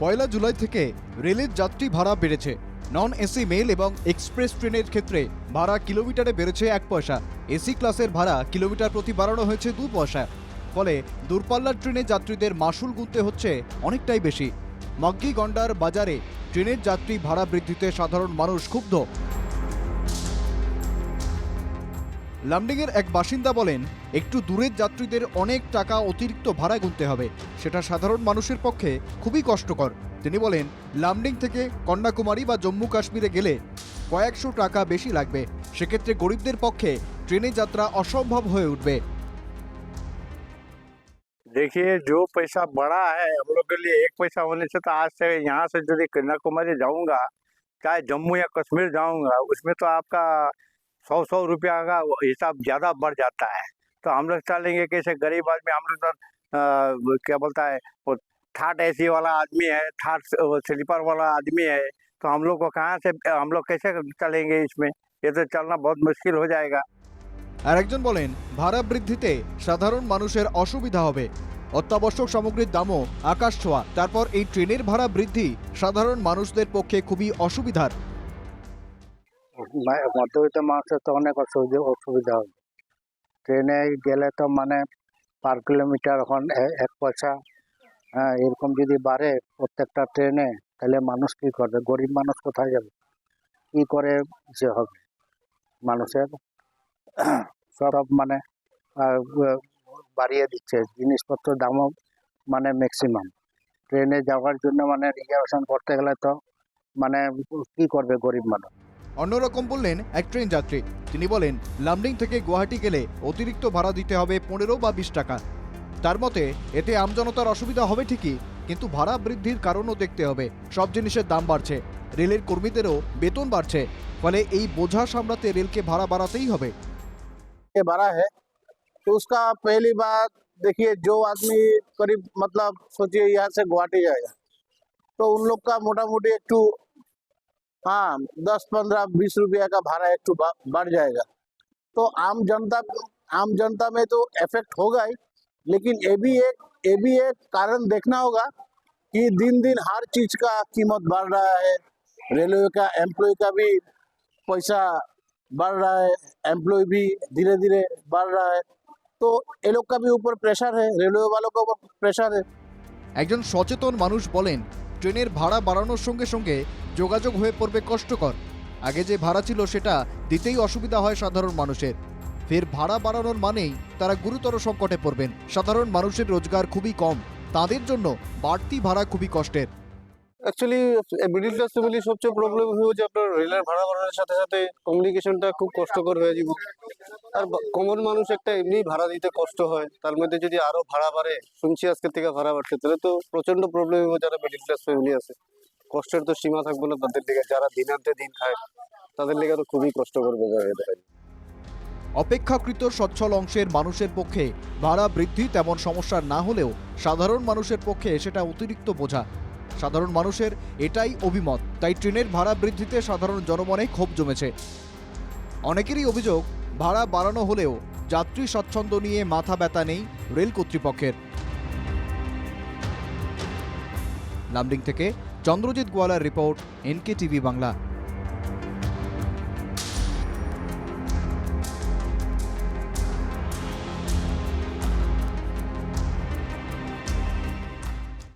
পয়লা জুলাই থেকে রেলের যাত্রী ভাড়া বেড়েছে। নন এসি মেল এবং এক্সপ্রেস ট্রেনের ক্ষেত্রে ভাড়া কিলোমিটারে বেড়েছে এক পয়সা। এসি ক্লাসের ভাড়া কিলোমিটার প্রতি বাড়ানো হয়েছে দু পয়সা। ফলে দূরপাল্লার ট্রেনে যাত্রীদের মাসুল গুনতে হচ্ছে অনেকটাই বেশি। মগ্গি গন্ডার বাজারে ট্রেনের যাত্রী ভাড়া বৃদ্ধিতে সাধারণ মানুষ ক্ষুব্ধ। লামডিংয়ের এক বাসিন্দা বলেন একটু দূরের যাত্রীদের অনেক টাকা অতিরিক্ত ভাড়া গুনতে হবে সেটা সাধারণ মানুষের পক্ষে খুবই কষ্টকর তিনি বলেন লামডিং থেকে কন্যাকুমারী বা জম্মু কাশ্মীরে গেলে কয়েকশো টাকা বেশি লাগবে সেক্ষেত্রে গরিবদের পক্ষে ট্রেনে যাত্রা অসম্ভব হয়ে উঠবে देखिए जो पैसा बढ़ा है हम लोग के लिए एक पैसा होने से तो आज से यहाँ से यदि कन्याकुमारी जाऊंगा चाहे जम्मू या कश्मीर जाऊंगा उसमें तो आपका सौ सौ रुपया का वो हिसाब ज़्यादा बढ़ जाता है तो हम लोग चलेंगे कैसे गरीब आदमी हम लोग तो अ, क्या बोलता है वो थर्ड एसी वाला आदमी है थर्ड स्लीपर वाला आदमी है तो हम लोग को कहाँ से हम लोग कैसे चलेंगे इसमें ये तो चलना बहुत मुश्किल हो जाएगा আর একজন বলেন ভাড়া বৃদ্ধিতে সাধারণ মানুষের অসুবিধা হবে অত্যাবশ্যক সামগ্রীর দামও আকাশ ছোঁয়া তারপর এই ট্রেনের ভাড়া বৃদ্ধি সাধারণ মানুষদের পক্ষে খুবই অসুবিধার মা- মধ্যবিত্ত মানুষের তো অনেক অসুবিধা অসুবিধা হবে ট্রেনে গেলে তো মানে পার কিলোমিটার এখন এক পয়সা হ্যাঁ এরকম যদি বাড়ে প্রত্যেকটা ট্রেনে, তাহলে মানুষ কি করবে? গরিব মানুষ কোথায় যাবে? কি করে যে হবে? মানুষের সব মানে বাড়িয়ে দিচ্ছে। জিনিসপত্র দামও মানে ম্যাক্সিমাম ট্রেনে যাওয়ার জন্য মানে রিজার্ভেশন করতে গেলে তো মানে কি করবে গরিব মানুষ? অন্যরকম বললেন এক ট্রেন যাত্রী তিনি বলেন লামডিং থেকে গুয়াহাটি গেলে অতিরিক্ত ভাড়া দিতে হবে পনেরো বা বিশ টাকা তার মতে এতে আমজনতার অসুবিধা হবে ঠিকই কিন্তু ভাড়া বৃদ্ধির কারণও দেখতে হবে সব জিনিসের দাম বাড়ছে রেলের কর্মীদেরও বেতন বাড়ছে ফলে এই বোঝা সামলাতে রেলকে ভাড়া বাড়াতেই হবে ये बड़ा है तो उसका पहली बात देखिए जो आदमी करीब मतलब सोचिए यहाँ से गुवाहाटी जाएगा तो उन लोग का मोटा मोटी एक टू हाँ दस पंद्रह बीस रुपया का भाड़ा एक टू बढ़ जाएगा तो आम जनता आम जनता में तो इफेक्ट होगा ही लेकिन ये भी एक ये भी एक कारण देखना होगा कि दिन दिन हर चीज का कीमत बढ़ रहा है रेलवे का एम्प्लॉय का भी पैसा बढ़ रहा है एम्प्लॉय भी धीरे धीरे बढ़ रहा है तो ये लोग का भी ऊपर प्रेशर है रेलवे वालों का ऊपर प्रेशर है একজন সচেতন মানুষ বলেন ট্রেনের ভাড়া বাড়ানোর সঙ্গে সঙ্গে যোগাযোগ হয়ে পড়বে কষ্টকর। আগে যে ভাড়া ছিল সেটা দিতেই অসুবিধা হয় সাধারণ মানুষের। ফের ভাড়া বাড়ানোর মানেই তারা গুরুতর সংকটে পড়বেন। সাধারণ মানুষের রোজগার খুবই কম। তাদের জন্য বাড়তি ভাড়া খুবই কষ্টের। অ্যাকচুয়ালি মিডিল ক্লাস ফ্যামিলি সবচেয়ে প্রবলেম হচ্ছে আপনার রেলের ভাড়া বাড়ানোর সাথে সাথে কমিউনিকেশনটা খুব কষ্টকর হয়ে যাব। আর কমন মানুষ একটা এমনি ভাড়া দিতে কষ্ট হয়। তার মধ্যে যদি আরও ভাড়া বাড়ে, শুনছি আজকে থেকে ভাড়া বাড়ছে, তাহলে তো প্রচণ্ড প্রবলেম হবে যারা মিডিল ক্লাস ফ্যামিলি আছে কষ্টের তো সীমা থাকবে না তাদের দিকে, যারা দিনান্তে দিন খায়, তাদের লেগে তো খুবই কষ্টকর ব্যাপার হয়ে দাঁড়ায়। অপেক্ষাকৃত সচ্ছল অংশের মানুষের পক্ষে ভাড়া বৃদ্ধি তেমন সমস্যা না হলেও সাধারণ মানুষের পক্ষে সেটা অতিরিক্ত বোঝা সাধারণ মানুষের এটাই অভিমত। তাই ট্রেনের ভাড়া বৃদ্ধিতে সাধারণ জনমনে ক্ষোভ জমেছে। অনেকেরই অভিযোগ, ভাড়া বাড়ানো হলেও যাত্রী স্বচ্ছন্দ নিয়ে মাথা ব্যথা নেই রেল কর্তৃপক্ষের। লামডিং থেকে চন্দ্রজিৎ গোয়ালার রিপোর্ট এনকে টিভি বাংলা।